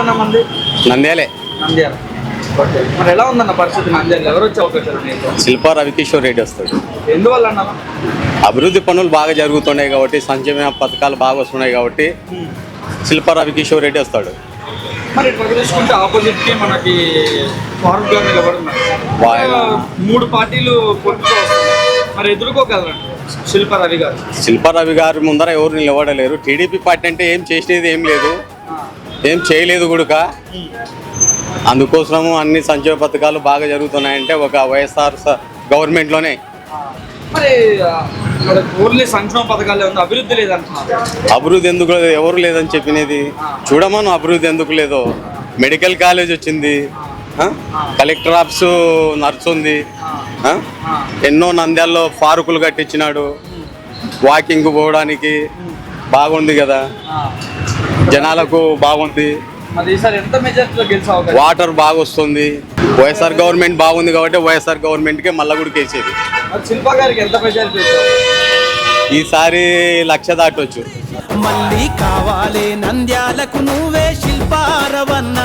ఎక్కడన్నా మంది? నంద్యాలే. నంద్యాల. ఓకే. మరి ఎలా ఉందన్న పరిస్థితి నంద్యాల ఎవరు వచ్చే అవకాశాలు ఉన్నాయి ఇక్కడ? శిల్పా రవికిషోర్ రెడ్డి వస్తాడు. ఎందువల్ల అన్న అభివృద్ధి పనులు బాగా జరుగుతున్నాయి కాబట్టి సంక్షేమ పథకాలు బాగా వస్తున్నాయి కాబట్టి శిల్పా రవికిషోర్ రెడ్డి వస్తాడు. మరి ఇట్లా చూసుకుంటే ఆపోజిట్కి మనకి ఫారూక్ గారు నిలబడున్నారు ఆయన- మూడు పార్టీలు. మరి ఎదుర్కోగలరండి శిల్ప శిల్పా గారి ముందర ఎవరు నిలబడలేరు. టీడీపీ పార్టీ అంటే ఏం చేసినది ఏం లేదు. ఏం చేయలేదు గుడుక. అందుకోసము అన్ని సంక్షేమ పథకాలు బాగా జరుగుతున్నాయంటే ఒక వైఎస్ఆర్ గవర్నమెంట్లోనే. మరి ఆ, మరి ఓన్లీ సంక్షేమ పథకాలే ఉంది అభివృద్ధి లేదంటున్నారు? అభివృద్ధి ఎందుకు లేదు? ఎవరు లేదని చెప్పినది? చూడమను అభివృద్ధి ఎందుకు లేదో? మెడికల్ కాలేజ్ వచ్చింది? కలెక్టర్ ఆఫీసు నర్స్ ఉంది? ఎన్నో నంద్యాల్లో పార్కులు కట్టించినాడు. వాకింగ్ పోవడానికి. బాగుంది కదా. జనాలకు బాగుంది. మరి ఈసారి ఎంత మెజార్టీలో గెలిచే అవకాశం? వాటర్ బాగా వస్తుంది వైఎస్ఆర్ గవర్నమెంట్ బాగుంది కాబట్టి వైఎస్ఆర్ గవర్నమెంట్కే మళ్ళా కూడా కేసేది. మరి శిల్ప గారికి ఎంత మెజారిటీ వచ్చారు ఈసారి లక్ష దాటొచ్చు. మళ్ళీ కావాలే నంద్యాలకు నువ్వే శిల్పారవన్నా